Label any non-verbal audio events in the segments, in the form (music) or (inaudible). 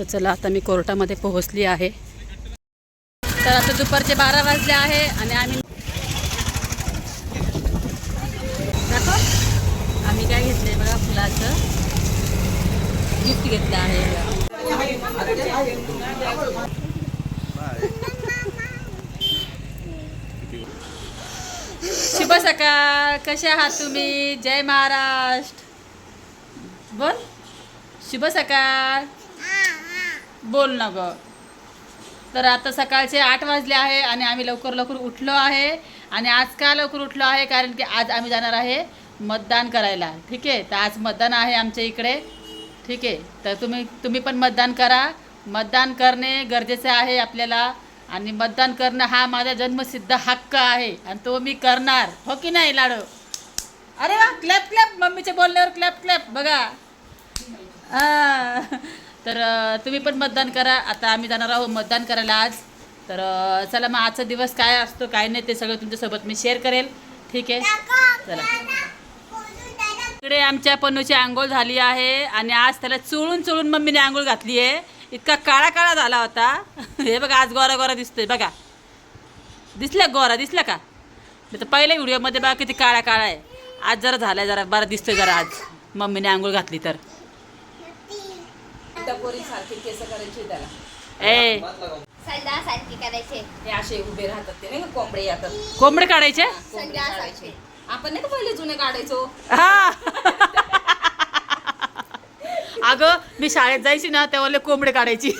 तर चला आता मी कोर्टामध्ये पोहोचली आहे. तर आता दुपारचे बारा वाजले आहे आणि आम्ही आम्ही काय घेतले बघा फुलाचं. गिफ्ट घेतलं आहे. शुभ सकाळ. कसे आहात तुम्ही? जय महाराष्ट्र. बोल. शुभ सकाळ. बोल ना ग. तर आता सकाळचे आठ वाजले आहे आणि आम्ही लवकर लवकर उठलो आहे आणि आज का लवकर उठलो आहे? कारण की आज आम्ही जाणार आहे मतदान करायला. ठीक आहे? तर आज मतदान आहे आमच्या इकडे. ठीक आहे? तर तुम्ही तुम्ही पण मतदान करा. मतदान करणे गरजेचे आहे आपल्याला आणि मतदान करणं हा माझा जन्मसिद्ध हक्क आहे आणि तो मी करणार. हो की नाही लाडो? अरे वा क्लॅप क्लॅप. मम्मीच्या बोलण्यावर क्लॅप क्लॅप. बघा. तर तुम्ही पण मतदान करा. आता आम्ही जाणार आहोत मतदान करायला आज. तर चला मग आजचा दिवस काय असतो काय नाही ते सगळं तुमच्यासोबत मी शेअर करेल. ठीक आहे? चला. इकडे आमच्या पन्नूची आंघोळ झाली आहे आणि आज त्याला चोळून चोळून मम्मीने आंघोळ घातली आहे. इतका काळा काळा झाला होता. (laughs) हे बघा आज गोरा गोरा दिसतोय. बघा. दिसला गोरा? दिसला का? मी तर पहिल्या व्हिडिओमध्ये बघा किती काळा काळा आहे. आज जरा झालाय जरा बरा दिसतोय जरा आज. मम्मीने आंघोळ घातली तर. टपोरीसारखे केस करायचे त्याला. ए. संध्यासारखे करायचे. हे असे उभे राहतात ते नाही का? कोंबडे येतात. कोंबडे काढायचे? कोंबडे काढायचे. आपण नाही का पहिले जुने काढायचो? हा. अगं मी शाळेत जायची ना तेव्हा लय कोंबडे काढायची.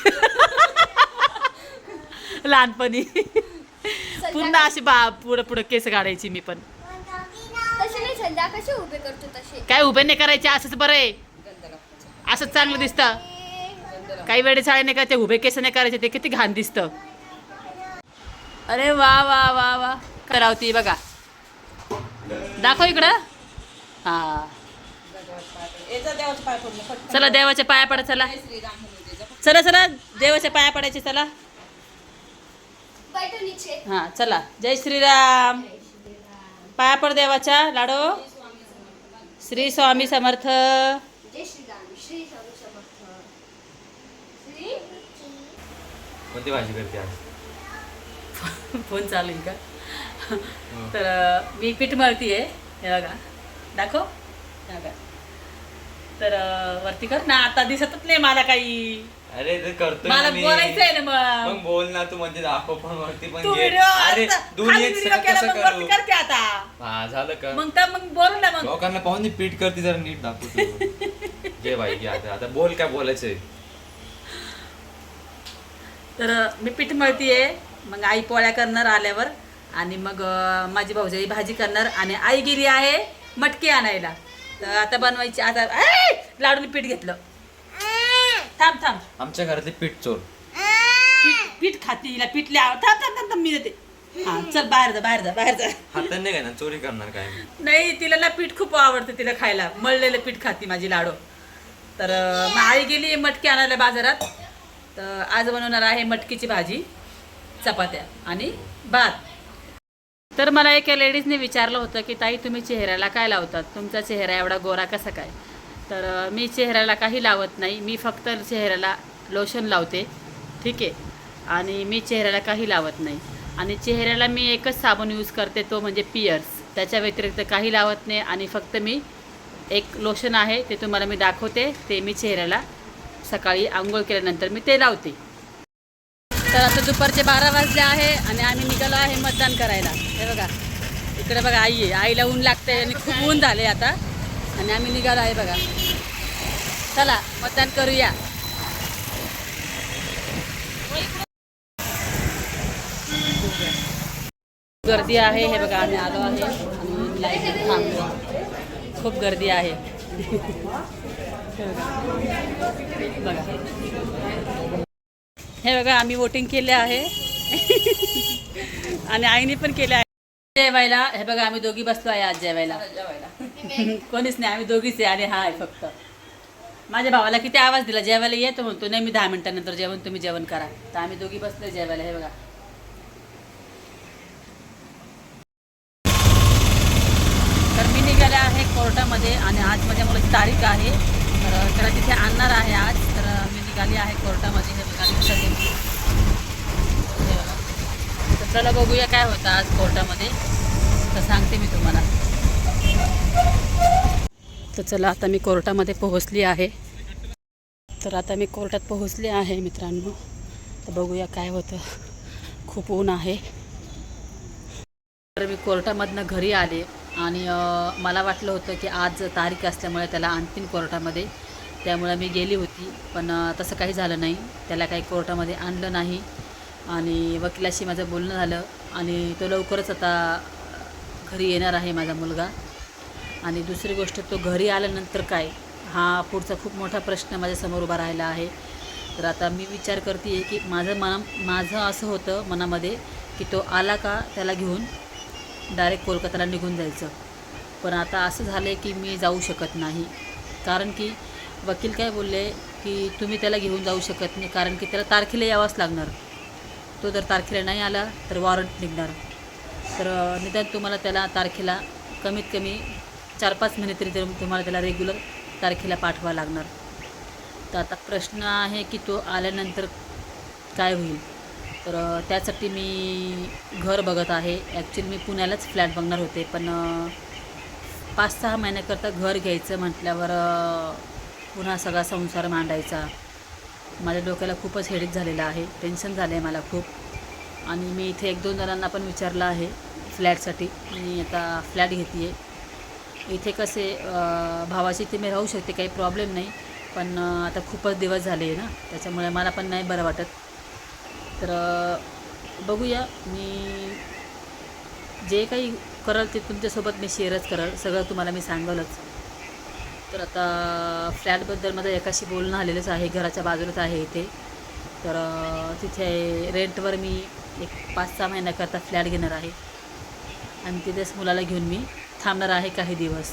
लहानपणी. पुन्हा अशी बा पुढं पुढं केस काढायची मी पण. तसे नाही संध्या कसे उभे करतो तसे? काय उभे नाही करायचे असंच बरं आहे. गंध असंच चांगलं दिसतं. काही वेळेस आहे नाही का ते उभे केस नाही करायचे ते किती घाण दिसतं. अरे वा वा वा वा. करावती बघा. दाखव इकडं. हा. चला देवाच्या पाया पडा चला. चला चला देवाच्या पाया पडायचे चला. हा चला. जय श्रीराम. पाया पड देवाच्या लाडो. श्री स्वामी समर्थ. श्री स्वामी समर्थ श्री कोणती भाजी करते आज? (laughs) फोन चालू आहे का? तर मी पीठ मळती आहे हे बघा. दाखव. बघा. तर वरती कर. ना आता दिसतच नाही मला काही. अरे ते करतोय मला ना मी. बोलायचं आहे ना मग. बोल ना तू म्हणजे दाखव पण वरती पण अरे कसं मग वरती करू? कर की आता. हा झालं का मग तर मग बोल ना मग. लोकांना पाहून पीठ करते जरा नीट दाखव (laughs) बाई घे आता. आता बोल काय बोलायचंय. तर मी पीठ मळती आहे मग आई पोळ्या करणार आल्यावर आणि मग माझी भाऊजाई भाजी करणार आणि आई गेली आहे मटकी आणायला. तर आता बनवायची आता! लाडूने पीठ घेतलं. थांब थांब. आमच्या घरातले पीठ चोर. पीठ पीठ खाती हिला पीठ लिहा. थांब थांब थांब थांब मी देते. हा चल बाहेर जा बाहेर जा बाहेर जा. हाताने नाही काय ना चोरी करणार काय? नाही तिला ना पीठ खूप आवडतं तिला खायला. मळलेलं पीठ खाती माझी लाडू. तर मग आई गेली मटकी आणायला बाजारात. तर आज बनवणार आहे मटकीची भाजी चपात्या आणि भात. तर मला एका लेडीजने विचारलं होतं की ताई तुम्ही चेहऱ्याला काय लावतात? तुमचा चेहरा एवढा गोरा कसा काय? तर मी चेहऱ्याला काही लावत नाही. मी फक्त चेहऱ्याला लोशन लावते. ठीक आहे? आणि मी चेहऱ्याला काही लावत नाही. आणि चेहऱ्याला मी एकच साबण यूज करते तो म्हणजे पियर्स. त्याच्या व्यतिरिक्त काही लावत नाही आणि फक्त मी एक लोशन आहे ते तुम्हाला मी दाखवते. ते मी चेहऱ्याला सकाळी आंघोळ केल्यानंतर मी ते लावते. तर आता दुपारचे बारा वाजले आहे आणि आम्ही निघालो आहे मतदान करायला. हे बघा. इकडे बघा आई आहे. आईला ऊन लागते आणि खूप ऊन झाले आता. आणि आम्ही निघालो आहे बघा. चला मतदान करूया. गर्दी आहे. हे बघा आम्ही आलो आहे. आणि थांबलो. खूप गर्दी आहे. बघा हे बघा आम्ही वोटिंग केले आहे. आणि आईने पण केले आहे. जेवायला हे बघा आम्ही दोघी बसलो आहे आज जेवायला. जेवायला कोणीच नाही आम्ही दोघीच आहे आणि हा आहे फक्त. माझ्या भावाला किती आवाज दिला जेवायला येतो म्हणतो नाही मी दहा मिनिटानंतर जेवण तुम्ही जेवण करा. तर आम्ही दोघी बसलो जेवायला हे बघा. तर मी निघाले आहे कोर्टामध्ये आणि आज माझ्या मुलाची तारीख आहे. तर त्याला तिथे आणणार आहे आज. तर मी निघाली आहे कोर्टामध्ये हे बघा. तर चला बघूया काय होतं आज कोर्टामध्ये. तर सांगते मी तुम्हाला. तर चला आता मी कोर्टामध्ये पोहोचली आहे. तर आता मी कोर्टात पोहोचले आहे मित्रांनो. तर बघूया काय होतं. खूप ऊन आहे. तर मी कोर्टामधनं घरी आले. आणि मला वाटलं होतं की आज तारीख असल्यामुळे त्याला आणतील कोर्टामध्ये त्यामुळे मी गेली होती. पण तसं काही झालं नाही. त्याला काही कोर्टामध्ये आणलं नाही. आणि वकिलाशी माझं बोलणं झालं. आणि तो लवकरच आता घरी येणार आहे माझा मुलगा. आणि दुसरी गोष्ट तो घरी आल्यानंतर काय? हा पुढचा खूप मोठा प्रश्न माझ्यासमोर उभा राहिला आहे. तर आता मी विचार करते आहे की माझं मना माझं असं होतं मनामध्ये की तो आला का त्याला घेऊन? डायरेक्ट कोलकाताला निघून जायचं. पण आता असं झालं आहे की मी जाऊ शकत नाही. कारण की वकील काय बोलले की तुम्ही त्याला घेऊन जाऊ शकत नाही कारण की त्याला तारखेला यावंच लागणार. तो जर तारखेला नाही आला तर वॉरंट निघणार. तर निदान तुम्हाला त्याला तारखेला कमीत कमी चार पाच महिने तरी तर तुम्हाला त्याला रेग्युलर तारखेला पाठवा लागणार. तर आता प्रश्न आहे की तो आल्यानंतर काय होईल? तर त्यासाठी मी घर बघत आहे. ॲक्च्युली मी पुण्यालाच फ्लॅट बघणार होते पण पाच सहा महिन्याकरता घर घ्यायचं म्हटल्यावर पुन्हा सगळा संसार मांडायचा. माझ्या डोक्याला खूपच हेडेक झालेलं आहे. टेन्शन झालं आहे मला खूप. आणि मी इथे एक दोन जणांना पण विचारलं आहे फ्लॅटसाठी मी आता फ्लॅट घेते आहे इथे कसे भावाची इथे मी राहू शकते काही प्रॉब्लेम नाही. पण आता खूपच दिवस झाले आहे ना त्याच्यामुळे मला पण नाही बरं वाटत. तर बघूया. मी जे काही कराल ते तुमच्यासोबत मी शेअरच कराल. सगळं तुम्हाला मी सांगलच. तर आता फ्लॅटबद्दल माझं एकाशी बोलणं आलेलंच आहे. घराच्या बाजूलाच आहे इथे. तर तिथे रेंटवर मी एक पाच सहा महिन्याकरता फ्लॅट घेणार आहे. आणि तिथेच मुलाला घेऊन मी थांबणार आहे काही दिवस.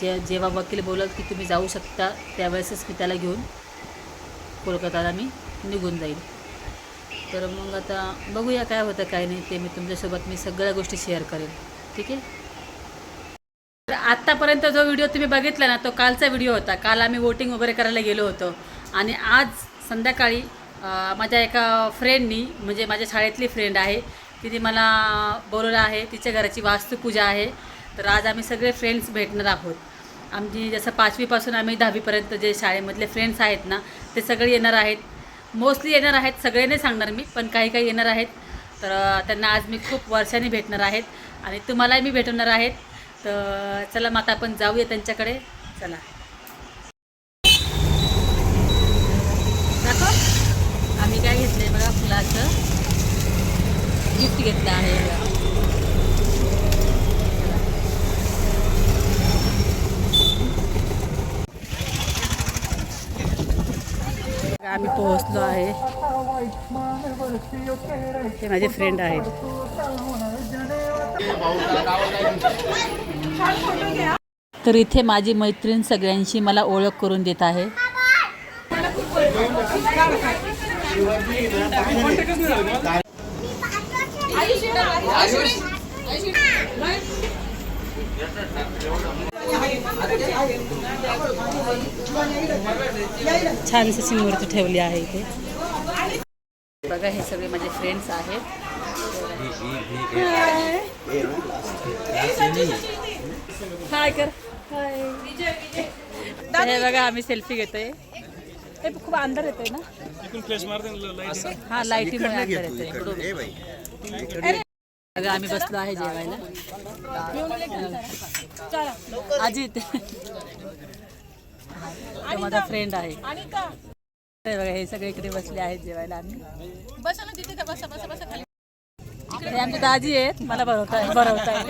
जे जेव्हा वकील बोलत की तुम्ही जाऊ शकता त्यावेळेसच मी त्याला घेऊन कोलकाताला मी निघून जाईल. तर मग आता बघूया काय होतं काय नाही. ते मी तुमच्यासोबत मी सगळ्या गोष्टी शेअर करेन. ठीक आहे? तर आत्तापर्यंत जो व्हिडिओ तुम्ही बघितला ना तो कालचा व्हिडिओ होता. काल आम्ही वोटिंग वगैरे करायला गेलो होतो. आणि आज संध्याकाळी माझ्या एका फ्रेंडनी म्हणजे माझ्या शाळेतली फ्रेंड आहे तिने मला बोलवलं आहे तिच्या घराची वास्तुपूजा आहे. तर आज आम्ही सगळे फ्रेंड्स भेटणार आहोत. आमची जसं पाचवीपासून आम्ही दहावीपर्यंत जे शाळेमधले फ्रेंड्स आहेत ना ते सगळे येणार आहेत. मोस्टली येणार आहेत सगळे नाही सांगणार मी पण काही काही येणार आहेत. तर त्यांना आज मी खूप वर्षांनी भेटणार आहेत आणि तुम्हालाही मी भेटवणार आहेत. तर चला मग आता आपण जाऊया त्यांच्याकडे. चला. दाखव. आम्ही काय घेतलंय बघा फुलाचं. गिफ्ट घेतलं आहे. आम्ही पोहोचलो आहे. हे माझे फ्रेंड आहेत. तर इथे माझी मैत्रीण सगळ्यांशी मला ओळख करून देत आहे. छान अशी मूर्ती ठेवली आहे इथे. बघा हे सगळे माझे फ्रेंड्स आहेत. हाय कर. हाय हे बघा आम्ही सेल्फी घेतोय. हे खूप अंधार येतोय ना? हा लाईटीमुळे अंधार येतोय. आम्ही बसलो आहे जेवायला. आजी इथे तो माझा फ्रेंड आहे. हे बघा हे सगळे इकडे बसले आहेत जेवायला आम्ही. बसा ना तिथे बसा बसा बसा खाली. हे आमची दाजी आहेत. मला बरवताय. बरवताय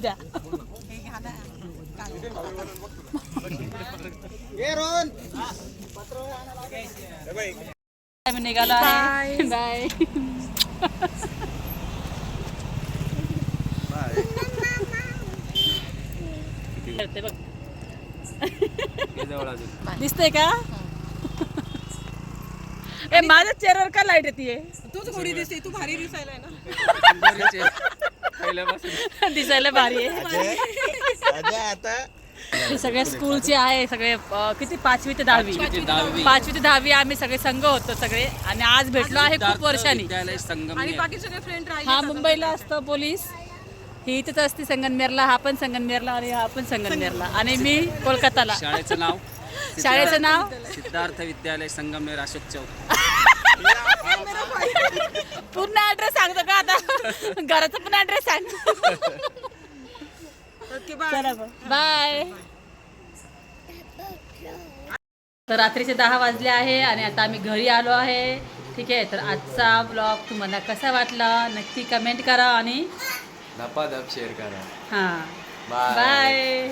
द्या निघालो आहे. बाय दिसतंय का? ए माझ्या चेहऱ्यावर का लाइट येते तूच गोडी दिसते तू भारी दिसायला आहे ना. दिसायला भारी आहे. आता हे सगळे स्कूलचे आहे सगळे अं, किती? पाचवी ते दहावी. पाचवी ते दहावी. आम्ही सगळे संघ होतो सगळे. आणि आज भेटलो आहे खूप वर्षांनी. विद्यालय आणि संगम बाकी सगळे फ्रेंड राहिले हा मुंबईला असतो पोलीस. ही इथेच असते संगनमेरला हा पण संगनमेरला आणि हा पण संगनमेरला. आणि मी कोलकाताला. शाळेचं नाव? (laughs) शाळेचं नाव? सिद्धार्थ विद्यालय संगमनेर अशोक चौक. (laughs) पूर्ण ऍड्रेस सांगतो का आता? घराचा पण ऍड्रेस सांग. चला बाय. तर रात्रीचे दहा वाजले आहे आणि आता आम्ही घरी आलो आहे. ठीक आहे तर आजचा ब्लॉग तुम्हाला कसा वाटला नक्की कमेंट करा आणि धपाधप शेअर करा. हां. बाय